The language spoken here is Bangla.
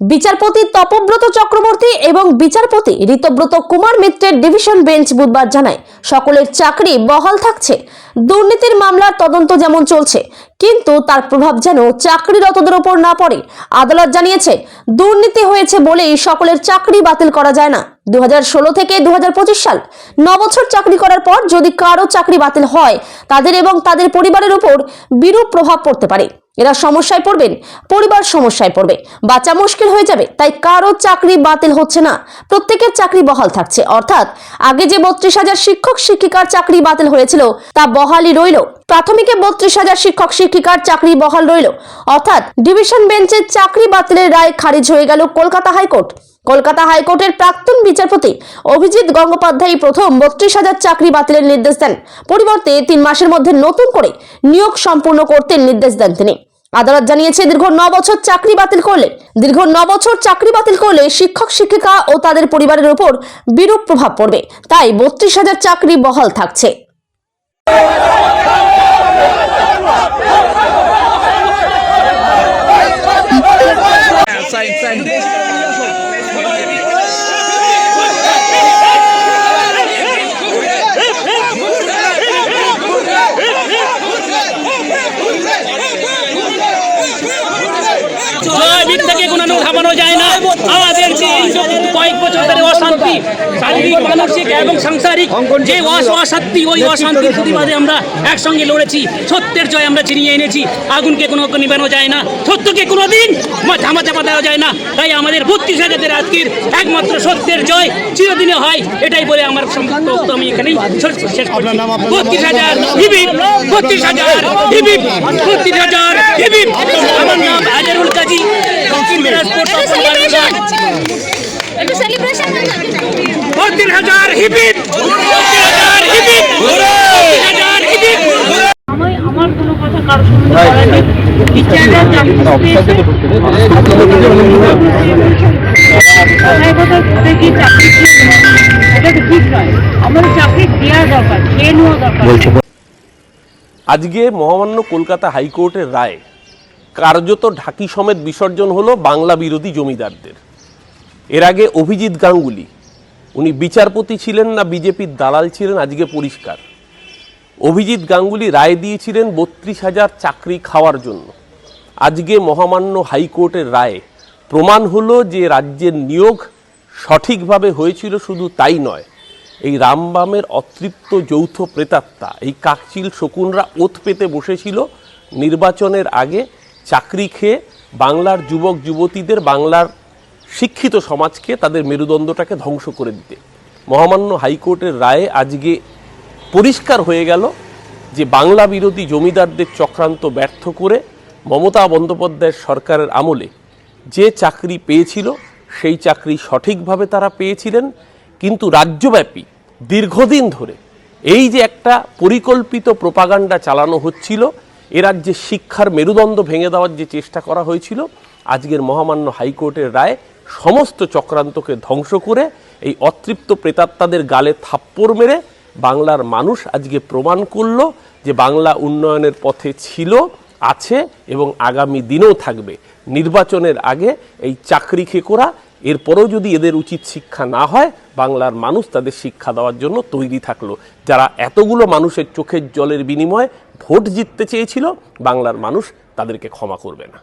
বিচারপতি তপব্রত চক্রবর্তী এবং বিচারপতি ঋতব্রত কুমার মিত্রের ডিভিশন বেঞ্চ বুধবার জানায়, সকলের চাকরি বহাল থাকছে। দুর্নীতির মামলার তদন্ত যেমন চলছে কিন্তু তার প্রভাব যেন চাকরিরতদের ওপর না পড়ে। আদালত জানিয়েছে, দুর্নীতি হয়েছে বলেই সকলের চাকরি বাতিল করা যায় না। দু হাজার ষোলো থেকে দু হাজার পঁচিশ সাল বছর চাকরি করার পর যদি কারও চাকরি বাতিল হয়, তাদের এবং তাদের পরিবারের উপর বিরূপ প্রভাব পড়তে পারে। এরা সমস্যায় পড়বেন, পরিবার সমস্যায় পড়বে। বাঁচা মুশকিল হয়ে যাবে, তাই কারও চাকরি বাতিল হচ্ছে না। প্রত্যেকের চাকরি বহাল থাকছে। অর্থাৎ, আগে যে বত্রিশ হাজার শিক্ষক শিক্ষিকার চাকরি বাতিল হয়েছিল, তা বহালই রইল। প্রাথমিকে বত্রিশ হাজার শিক্ষক, শিক্ষিকার চাকরি বহাল রইল। অর্থাৎ ডিভিশন বেঞ্চের চাকরি বাতিলের রায় খারিজ হয়ে গেল কলকাতা হাইকোর্ট। কলকাতা হাইকোর্টের প্রাক্তন বিচারপতি অভিজিৎ গঙ্গোপাধ্যায় প্রথম বত্রিশ হাজার চাকরি বাতিলের নির্দেশ দেন। পরিবর্তে তিন মাসের মধ্যে নতুন করে নিয়োগ সম্পূর্ণ করতে নির্দেশ দেন তিনি। আদালত জানিয়েছে, দীর্ঘ ন বছর চাকরি বাতিল করলে, দীর্ঘ ন বছর চাকরি বাতিল করলে শিক্ষক, শিক্ষিকা ও তাদের পরিবারের উপর বিরূপ প্রভাব পড়বে। তাই বত্রিশ হাজার চাকরি বহাল থাকছে। সাইন সাইন জয় মিথ্যাকে থামানো যায় না। কয়েক বছর ধরে অশান্তি শারীরিক মানসিক এবং সাংসারিক যে অশান্তি ওই অশান্তির প্রতিবাদে আমরা একসঙ্গে লড়েছি। সত্যের জয় আমরা চিনিয়ে এনেছি। আগুনকে কোনো নিবানো যায় না। সত্যকে কোনোদিন ধামা চাপা দেওয়া যায় না। তাই আমাদের বত্রিশ হাজারের আজকের একমাত্র সত্যের জয় চিরদিনে হয়। এটাই বলে আমার বক্তব্য আমি এখানেই শেষ বত্রিশ হাজার হিবিব বত্রিশ হাজার হিবিব বত্রিশ হাজার হিবিব। আমার নাম হাজারুল কাজী। আমার কোনো কথা কারোর সঙ্গে আজকে মহামান্য কলকাতা হাইকোর্টের রায় কার্যত ঢাকি সমেত বিসর্জন হলো বাংলা বিরোধী জমিদারদের। এর আগে অভিজিৎ গাঙ্গুলি, উনি বিচারপতি ছিলেন না, বিজেপির দালাল ছিলেন, আজকে পরিষ্কার। অভিজিৎ গাঙ্গুলি রায় দিয়েছিলেন বত্রিশ হাজার চাকরি খাওয়ার জন্য। আজকে মহামান্য হাইকোর্টের রায়ে প্রমাণ হলো যে রাজ্যের নিয়োগ সঠিকভাবে হয়েছিল শুধু তাই নয়, এই রামবামের অতৃপ্ত যৌথ প্রেতাত্মা, এই কাকচিল শকুনরা ওত পেতে বসেছিল নির্বাচনের আগে চাকরি খেয়ে বাংলার যুবক, যুবতীদের, বাংলার শিক্ষিত সমাজকে তাদের মেরুদণ্ডটাকে ধ্বংস করে দিতে। মহামান্য হাইকোর্টের রায়ে আজকে পরিষ্কার হয়ে গেল যে বাংলা বিরোধী জমিদারদের চক্রান্ত ব্যর্থ করে মমতা বন্দ্যোপাধ্যায়ের সরকারের আমলে যে চাকরি পেয়েছিল, সেই চাকরি সঠিকভাবে তারা পেয়েছিলেন। কিন্তু রাজ্যব্যাপী দীর্ঘদিন ধরে এই যে একটা পরিকল্পিত প্রপাগান্ডা চালানো হচ্ছিল এ রাজ্যে শিক্ষার মেরুদণ্ড ভেঙে দেওয়ার যে চেষ্টা করা হয়েছিল, আজকের মহামান্য হাইকোর্টের রায় সমস্ত চক্রান্তকে ধ্বংস করে এই অতৃপ্ত প্রেতাত্মাদের গালে থাপ্পড় মেরে বাংলার মানুষ আজকে প্রমাণ করল যে বাংলা উন্নয়নের পথে ছিল, আছে এবং আগামী দিনেও থাকবে। নির্বাচনের আগে এই চাকরি খেকোরা এরপরেও যদি এদের উচিত শিক্ষা না হয়, বাংলার মানুষ তাদের শিক্ষা দেওয়ার জন্য তৈরি থাকল। যারা এতগুলো মানুষের চোখের জলের বিনিময়ে ভোট জিততে চেয়েছিল, বাংলার মানুষ তাদেরকে ক্ষমা করবে না।